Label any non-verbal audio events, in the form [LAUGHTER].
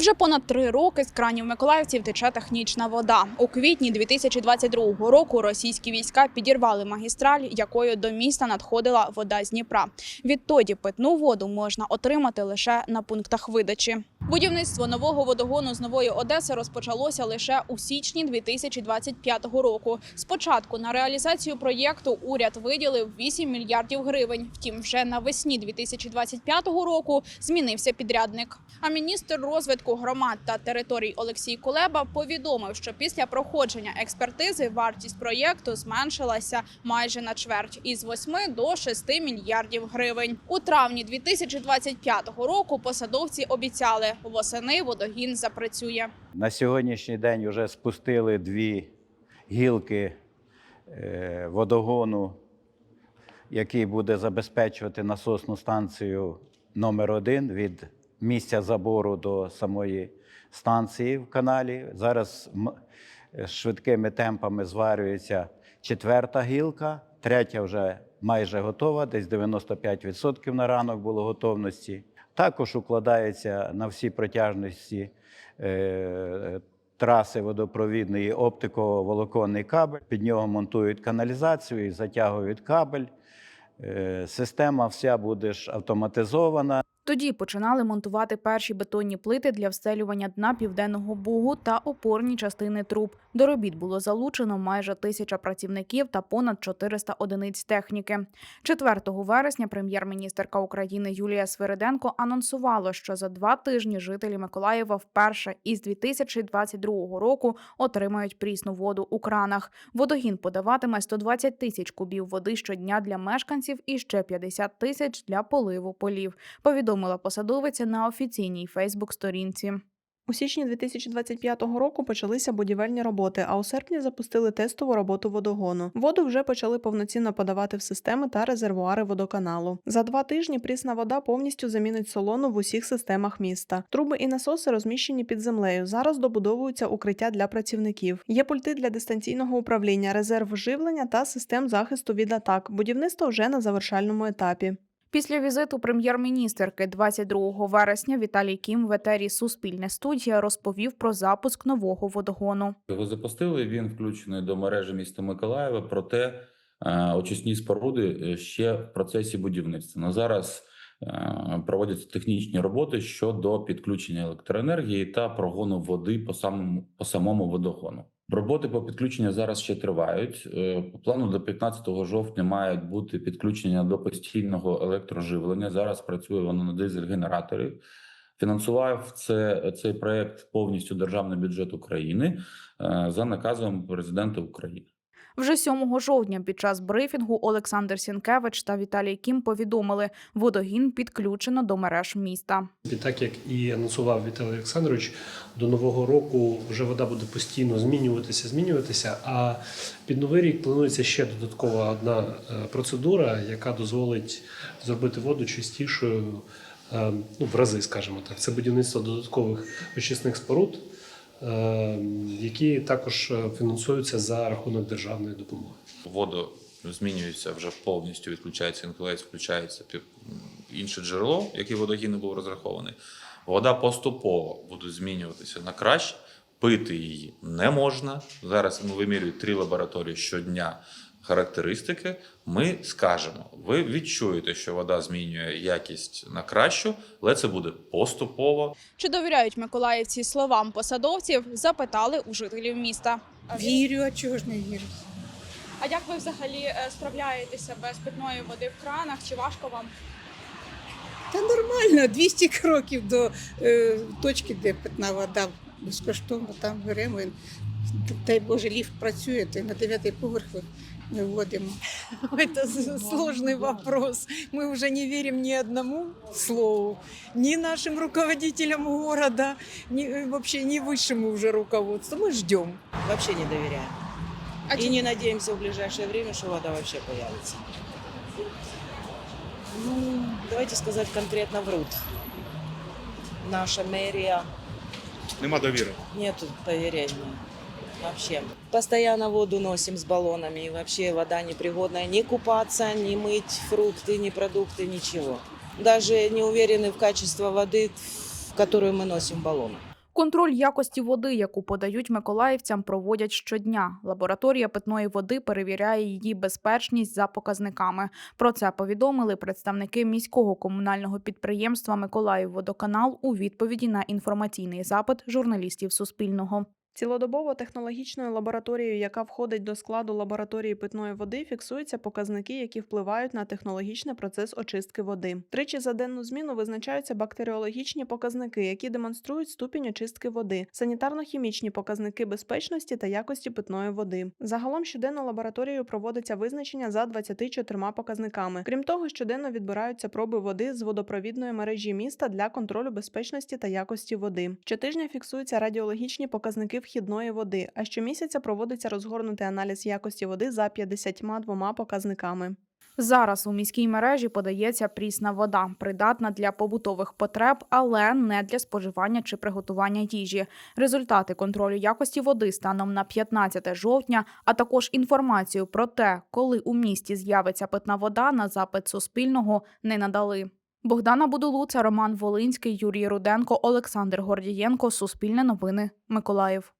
Вже понад три роки з кранів миколаївців тече технічна вода. У квітні 2022 року російські війська підірвали магістраль, якою до міста надходила вода з Дніпра. Відтоді питну воду можна отримати лише на пунктах видачі. Будівництво нового водогону з нової Одеси розпочалося лише у січні 2025 року. Спочатку на реалізацію проєкту уряд виділив 8 мільярдів гривень. Втім, вже навесні 2025 року змінився підрядник. А міністр розвитку громад та територій Олексій Кулеба повідомив, що після проходження експертизи вартість проєкту зменшилася майже на чверть із 8 до 6 мільярдів гривень. У травні 2025 року посадовці обіцяли, восени водогін запрацює. На сьогоднішній день вже спустили дві гілки е, водогону, який буде забезпечувати насосну станцію номер один від місця забору до самої станції в каналі. Зараз е, швидкими темпами зварюється четверта гілка, третя вже майже готова, десь 95% на ранок було готовності. Також укладається на всі протяжності е, траси водопровідної оптико-волоконний кабель. Під нього монтують каналізацію і затягують кабель. Е, Система вся буде автоматизована. Тоді починали монтувати перші бетонні плити для встелювання дна південного бугу та опорні частини труб. До робіт було залучено майже тисяча працівників та понад 400 одиниць техніки. 4 вересня прем'єр-міністерка України Юлія Свириденко анонсувала, що за два тижні жителі Миколаєва вперше із 2022 року отримають прісну воду у кранах. Водогін подаватиме 120 тисяч кубів води щодня для мешканців і ще 50 тисяч для поливу полів. Повідомила посадовиця на офіційній Фейсбук-сторінці. У січні 2025 року почалися будівельні роботи, а у серпні запустили тестову роботу водогону. Воду вже почали повноцінно подавати в системи та резервуари водоканалу. За два тижні прісна вода повністю замінить солону в усіх системах міста. Труби і насоси розміщені під землею. Зараз добудовуються укриття для працівників. Є пульти для дистанційного управління, резерв живлення та систем захисту від атак. Будівництво вже на завершальному етапі. Після візиту прем'єр-міністерки 22 вересня Віталій Кім в етері Суспільне студія розповів про запуск нового водогону. Його запустили. Він включений до мережі міста Миколаєва. Проте е, очисні споруди е, ще в процесі будівництва. На зараз е, проводяться технічні роботи щодо підключення електроенергії та прогону води по самому по самому водогону. Роботи по підключенню зараз ще тривають. Е, По плану до 15 жовтня мають бути підключення до постійного електроживлення. Зараз працює воно на дизель-генераторі. Фінансував це цей проект повністю державний бюджет України е, за наказом президента України. Вже 7 жовтня під час брифінгу Олександр Сінкевич та Віталій Кім повідомили, водогін підключено до мереж міста. І так як і анонсував Віталій Олександрович, до нового року вже вода буде постійно змінюватися, змінюватися. А під новий рік планується ще додаткова одна е, процедура, яка дозволить зробити воду чистішою е, ну, в рази, скажімо так. Це будівництво додаткових очисних споруд, які також е, фінансуються за рахунок державної допомоги. воду змінюється вже повністю, відключається інколець, включається інше джерело, яке водогін не був розрахований. Вода поступово буде змінюватися на краще. Пити її не можна. Зараз ми вимірюємо три лабораторії щодня характеристики. Ми скажемо, ви відчуєте, що вода змінює якість на кращу, але це буде поступово. Чи довіряють миколаївці словам посадовців? Запитали у жителів міста. Вірю, а чого ж не вірю? А як ви взагалі е, справляєтеся без питної води в кранах? Чи важко вам? Та нормально, 200 кроків до е, точки, де питна вода безкоштовно там беремо. Дай Боже, ліфт працює, то на дев'ятий поверх ми вводимо. [LAUGHS] Это сложный вопрос. Мы уже не верим ни одному слову, ни нашим руководителям города, ни э, вообще ни высшему уже руководству. Мы ждем. Вообще не доверяем. А И не надеемся в ближайшее время, что вода вообще появится. Ну, давайте сказать конкретно врут. Наша мэрия Нема довіри. нету доверения. Вообще. Постоянно воду носим с баллонами. И вообще вода непригодная ни купаться, ни мыть фрукты, ни продукты, ничего. Даже не уверены в качестве воды, в которую мы носим в баллонах. Контроль якості води, яку подають миколаївцям, проводять щодня. Лабораторія питної води перевіряє її безпечність за показниками. Про це повідомили представники міського комунального підприємства Миколаївводоканал у відповіді на інформаційний запит журналістів Суспільного. Цілодобово технологічною лабораторією, яка входить до складу лабораторії питної води, фіксуються показники, які впливають на технологічний процес очистки води. Тричі за денну зміну визначаються бактеріологічні показники, які демонструють ступінь очистки води, санітарно-хімічні показники безпечності та якості питної води. Загалом щоденно лабораторією проводиться визначення за 24 показниками. Крім того, щоденно відбираються проби води з водопровідної мережі міста для контролю безпечності та якості води. Щотижня фіксуються радіологічні показники вхідної води, а щомісяця проводиться розгорнутий аналіз якості води за 52 показниками. Зараз у міській мережі подається прісна вода, придатна для побутових потреб, але не для споживання чи приготування їжі. Результати контролю якості води станом на 15 жовтня, а також інформацію про те, коли у місті з'явиться питна вода на запит Суспільного, не надали. Богдана Будулуца, Роман Волинський, Юрій Руденко, Олександр Гордієнко. Суспільне новини. Миколаїв.